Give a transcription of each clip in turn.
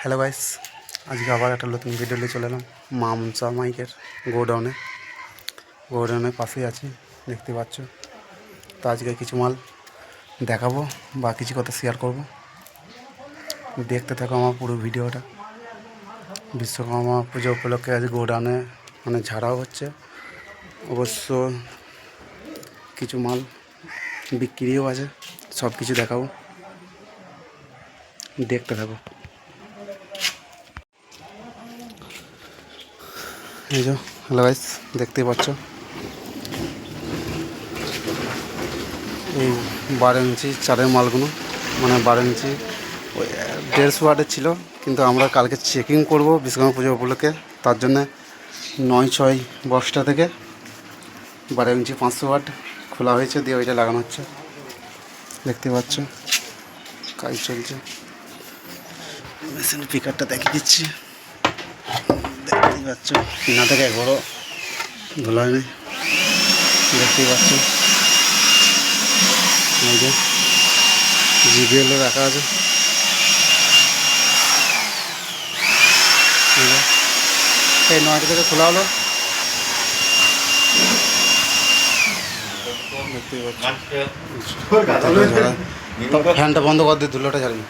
Hello guys আজকে আবার একটা নতুন ভিডিও নিয়ে চলে এলাম। মামসা মাইকের গোডাউনে গোডাউনের পাশেই আছি, দেখতে পাচ্ছ। তো আজকে কিছু মাল দেখাবো বা কিছু কথা শেয়ার করব। দেখতে থাকো আমার পুরো ভিডিওটা বিশ্বকর্মা পুজো উপলক্ষে আজ গোডাউনে মানে ঝাড়াও হচ্ছে। অবশ্য কিছু মাল বিক্রিও আছে সব কিছু দেখাবো। দেখতে থাকো। এই যে হ্যালো গাইস দেখতেই পাচ্ছ? এই বারো ইঞ্চি চারের মালগুলো মানে বারো ইঞ্চি, ওই দেড়শো ওয়াটের ছিল, কিন্তু আমরা কালকে চেকিং করব বিশ্বকর্মা পুজো উপলক্ষে, তার জন্যে নয় ছয় বক্সটা থেকে বারো ইঞ্চি পাঁচশো ওয়াট খোলা হয়েছে, দিয়ে ওইটা লাগানো হচ্ছে। দেখতে পাচ্ছ? কাজ চলছে। মেশিন পিকারটা দেখিয়ে দিচ্ছি। পাচ্ছ কিনা থেকে একবারও ধোলা হয়নি। দেখতেই পাচ্ছ। জিবিএলও রাখা আছে। এই নয়টা থেকে খোলা হলো। ফ্যানটা বন্ধ কর দিয়ে ধুলোটা ঝাড়বি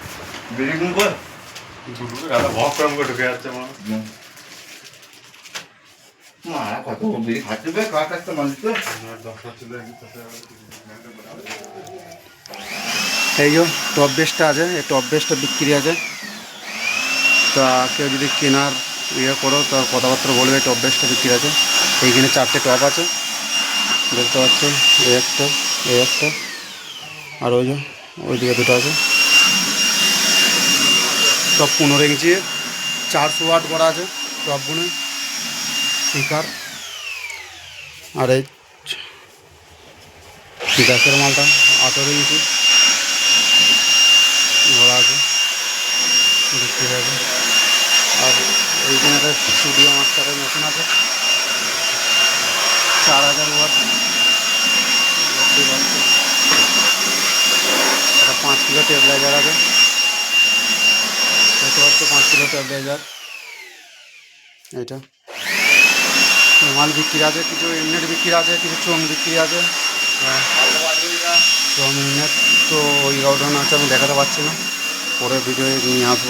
তো এই যে, টপ বেসটা আছে, এই টপ বেসটা বিক্রি আছে। তা কেউ যদি কেনার ইয়ে করো, তার কথাবার্তা বলবে টপ বেসটা বিক্রি আছে। এইখানে চারটে টপ আছে। দেখতে পাচ্ছ এই একটা এই একটা, আর ওই যে, ওইদিকে দুটো আছে। টপ পনেরো ইঞ্চি, চারশো ওয়াট করা আছে টপগুলো। স্পিকার। আর এই গ্যাসের মালটা আঠেরো ইঞ্চি। ঘোড়া আছে। বিক্রি আছে আর এইখানে একটা স্টুডিও মাস্টারের মেশিন আছে। চার হাজার ওয়াট। দেখতেই পাচ্ছ। একটা পাঁচ কিলো টেবলাইজার আছে। দেখতে পাচ্ছ, পাঁচ কিলো টেবলাইজার। এইটা। মাল বিক্রি আছে, কিছু ইউনিট বিক্রি আছে, কিছু চোং বিক্রি আছে। হ্যাঁ ইউনিট তো ওই গাউডাউন আছে আমি দেখাতে পারছি না। পরে ভিডিও নিয়ে আসব।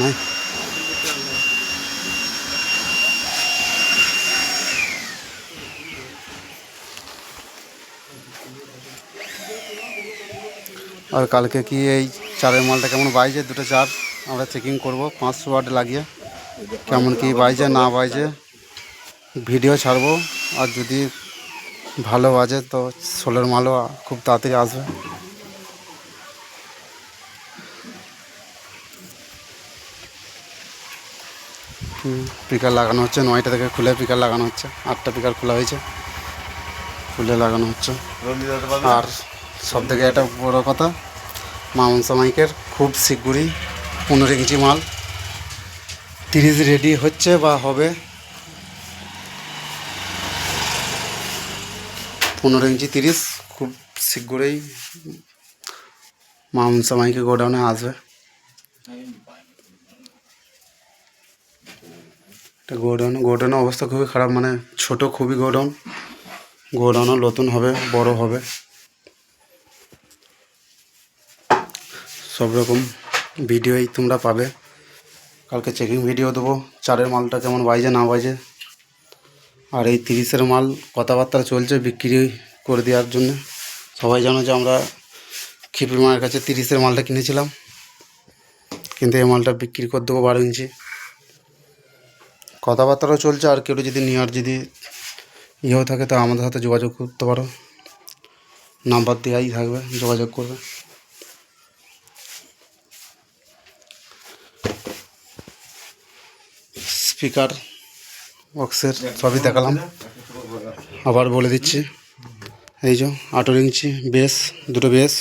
নাই। আর কালকে কি এই চারের মালটা কেমন বাইছে দুটো চার। আমরা চেকিং করব। পাঁচশো ওয়াট লাগিয়ে কেমন কি বাইছে না বাইছে ভিডিও ছাড়বো। আর যদি ভালো বাজে তো সোলের মালও খুব তাড়াতাড়ি আসবে। পিকার লাগানো হচ্ছে। নয়টা থেকে খুলে পিকার লাগানো হচ্ছে। আটটা পিকার খোলা হয়েছে। খুলে লাগানো হচ্ছে। আর সব থেকে একটা বড় কথা মামনসা মাইকের খুব শীঘ্রই পনেরো ইঞ্চি মাল। তিরিশ রেডি হচ্ছে বা হবে। পনেরো ইঞ্চি তিরিশ, খুব শীঘ্রই মামনসা মাইকে গোডাউনে আসবে। এটা গোডাউন, গোডাউনের অবস্থা খুবই খারাপ মানে ছোট খুবই গোডাউন। গোডাউনও নতুন হবে, বড় হবে। সব রকম ভিডিওই তোমরা পাবে। কালকে চেকিং ভিডিও দেবো, চারের মালটা কেমন বাজে না বাজে আর এই তিরিশের মাল কথাবার্তা চলছে বিক্রি করে দেওয়ার জন্য। সবাই জানো যে আমরা খিপির মায়ের কাছে তিরিশের মালটা কিনেছিলাম। কিন্তু এই মালটা বিক্রি করে দেবো বারো ইঞ্চি। কথাবার্তাও চলছে, আর কেউ যদি নেওয়ার যদি ইয়েও থাকে, তো আমাদের সাথে যোগাযোগ করতে পারো। নাম্বার দেওয়াই থাকবে, যোগাযোগ করবে। স্পিকার বক্সের, সবই দেখালাম। আবার বলে দিচ্ছি, এই যে আঠেরো ইঞ্চি বেস, দুটো বেস।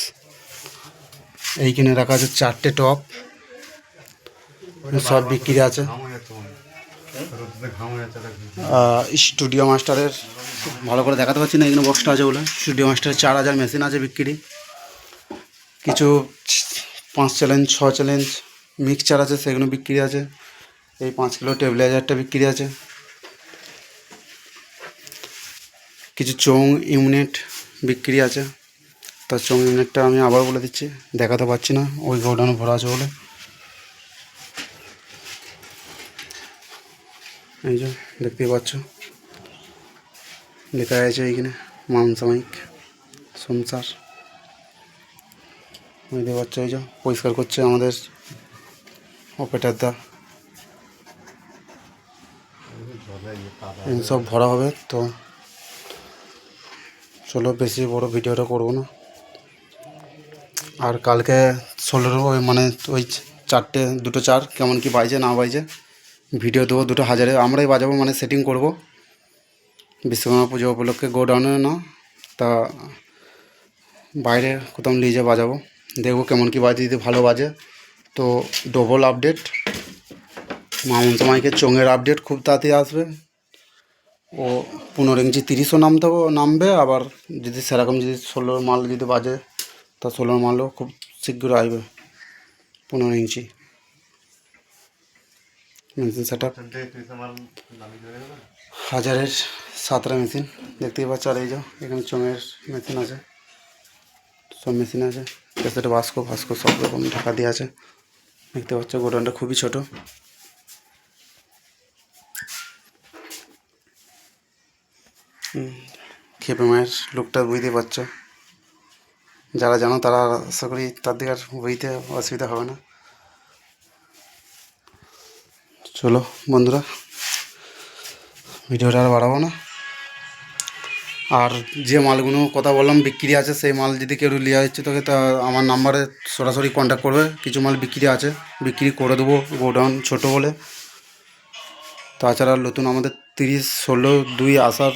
এইখানে রাখা আছে চারটে টপ। সব বিক্রি আছে। স্টুডিও মাস্টারের, ভালো করে দেখাতে পারছি না এখানে বক্সটা আছে বলে। স্টুডিও মাস্টারের চার হাজার মেশিন আছে বিক্রি। কিছু পাঁচ চ্যালেঞ্জ, ছ চ্যালেঞ্জ, মিক্সচার আছে, সেগুলো বিক্রি আছে। এই পাঁচ কিলো টেবিলাইজারটা বিক্রি আছে। কিছু চোং ইউনিট বিক্রি আছে। তার চোং ইউনিটটা আমি আবার বলে দিচ্ছি, দেখাতে পারছি না, ওই গোডাউনে ভরা আছে বলে। এই যে, দেখতেই পাচ্ছ। লেখা আছে এইখানে মামসামাইক সংসার। বুঝতে পারছ এই যে, পরিষ্কার করছে আমাদের অপারেটারদা সব ভরা হবে, তো চলো বেশি বড় ভিডিওটা করব না। আর কালকে ষোলোর, ওই মানে ওই চারটে, দুটো চার, কেমন কি বাজছে না বাজছে ভিডিও দেবো দুটো হাজারে। আমরাই বাজাবো মানে সেটিং করব। বিশ্বকর্মা পুজো উপলক্ষে গোডাউনে না, তা বাইরে কোথাও নিয়ে যেয়ে বাজাবো। দেখব কেমন কি বাজে, যদি ভালো বাজে। তো ডবল আপডেট মামুন মাইকের চোঙের আপডেট খুব তাড়াতাড়ি আসবে। ও পনেরো ইঞ্চি তিরিশও নামতে নামবে, আবার যদি সেরকম যদি ষোলোর মাল যদি বাজে, তা ষোলোর মালও খুব শীঘ্র আসবে, পনেরো ইঞ্চি। মেশিন সেট হাজারের সাতটা মেশিন দেখতেই পাচ্ছ আর এই যে, এখানে চোঙের মেশিন আছে। সব মেশিন আছে। পেছনে বাস্কো ফাস্কো সব রকম ঢাকা দিয়ে আছে। দেখতে পাচ্ছ গোডাউনটা খুবই ছোট। খেপে মায়ের লোকটা বুঝতে পারছ। যারা জানো তারা আশা করি তার দিকে আর বুঝতে অসুবিধা হবে না। চলো বন্ধুরা, ভিডিওটা আর বাড়াবো না। আর যে মালগুলো কথা বললাম বিক্রি আছে, সেই মাল যদি কেউ লিয়ে যাচ্ছে তোকে তা আমার নাম্বারে সরাসরি কন্ট্যাক্ট করবে। কিছু মাল বিক্রি আছে, বিক্রি করে দেবো, গোডাউন ছোটো বলে। তাছাড়া নতুন আমাদের তিরিশ, ষোলো, দুই আসার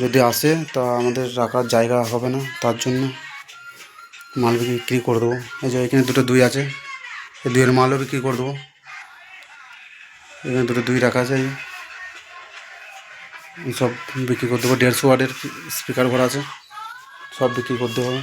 যদি আসে, তা আমাদের রাখার জায়গা হবে না, তার জন্য মাল বিক্রি করে দেবো। এই যে এখানে দুটো দুই আছে, এই দুইয়ের মালও বিক্রি করে দেবো। এখানে দুটো দুই রাখা আছে সব বিক্রি করে দেবো, দেড়শো ওয়ার্ডের স্পিকার ভরা আছে, সব বিক্রি করতে হবে